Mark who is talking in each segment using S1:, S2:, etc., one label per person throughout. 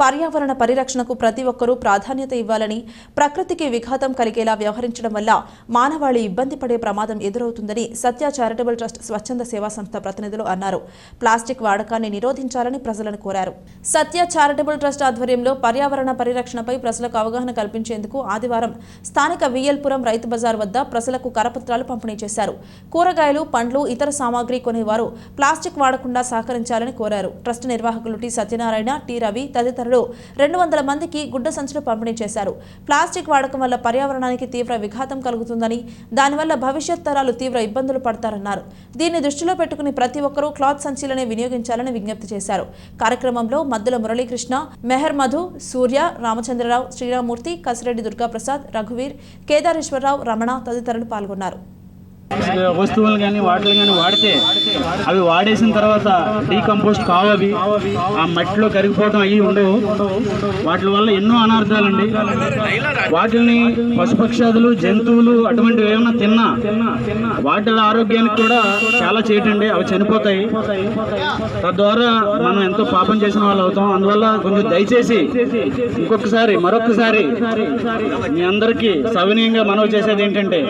S1: పర్యావరణ పరిరక్షణకు ప్రతి ఒక్కరూ ప్రాధాన్యత ఇవ్వాలని ప్రకృతికి విఘాతం కలిగేలా వ్యవహరించడం వల్ల మానవాళి ఇబ్బంది పడే ప్రమాదం ఎదురవుతుందని సత్య చారిటబుల్ ట్రస్ట్ స్వచ్ఛంద సేవా సంస్థ ప్రతినిధులు అన్నారు. ప్లాస్టిక్ వాడకాన్ని నిరోధించాలని ప్రజలను కోరారు. సత్య చారిటబుల్ ట్రస్ట్ ఆధ్వర్యంలో పర్యావరణ పరిరక్షణపై ప్రజలకు అవగాహన కల్పించేందుకు ఆదివారం స్థానిక వియల్పురం రైతు బజార్ వద్ద ప్రజలకు కరపత్రాలు పంపిణీ చేశారు. కూరగాయలు పండ్లు ఇతర సామాగ్రి కొనేవారు ప్లాస్టిక్ వాడకుండా సహకరించాలని కోరారు. ట్రస్ట్ నిర్వాహకులు టి సత్యనారాయణ టి రవి తదితరులు రెండు వందల మందికి గుడ్డ సంచులు పంపిణీ చేశారు. ప్లాస్టిక్ వాడకం వల్ల పర్యావరణానికి తీవ్ర విఘాతం కలుగుతుందని దానివల్ల భవిష్యత్ తరాలు తీవ్ర ఇబ్బందులు పడతారన్నారు. దీన్ని దృష్టిలో పెట్టుకుని ప్రతి ఒక్కరూ క్లాత్ సంచులనే వినియోగించాలని విజ్ఞప్తి చేశారు. కార్యక్రమంలో మద్దుల మురళీకృష్ణ మెహర్ మధు సూర్య రామచంద్రరావు శ్రీరామూర్తి కసిరెడ్డి దుర్గాప్రసాద్ రఘువీర్ కేదారేశ్వరరావు రమణ తదితరులు పాల్గొన్నారు.
S2: వస్తువులు కానీ వాటిని కానీ వాడితే అవి వాడేసిన తర్వాత డీకంపోస్ట్ కావు అవి ఆ మట్టిలో కరిగిపోవడం అవి ఉండవు. వాటి వల్ల ఎన్నో అనార్థాలండి. వాటిని పశుపక్షాదులు జంతువులు అటువంటివి ఏమైనా తిన్నా వాటి ఆరోగ్యానికి కూడా చాలా చేయటండి అవి చనిపోతాయి. తద్వారా మనం ఎంతో పాపం చేసిన వాళ్ళు అవుతాం. అందువల్ల కొంచెం దయచేసి ఇంకొకసారి మరొకసారి మీ అందరికీ సవినీయంగా మనవి చేసేది ఏంటంటే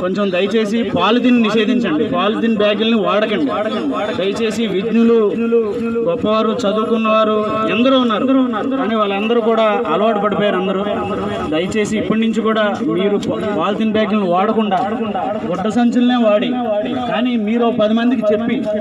S2: కొంచెం దయచేసి పాలిథిన్ నిషేధించండి. పాలిథిన్ బ్యాగుల్ని వాడకండి. దయచేసి విజ్ఞులు గొప్పవారు చదువుకున్నవారు ఎందరో ఉన్నారు. కానీ వాళ్ళందరూ కూడా అలవాటు పడిపోయారు అందరూ. దయచేసి ఇప్పటి నుంచి కూడా మీరు పాలిథిన్ బ్యాగులను వాడకుండా గుడ్డ సంచులనే వాడి. కానీ మీరు పది మందికి చెప్పి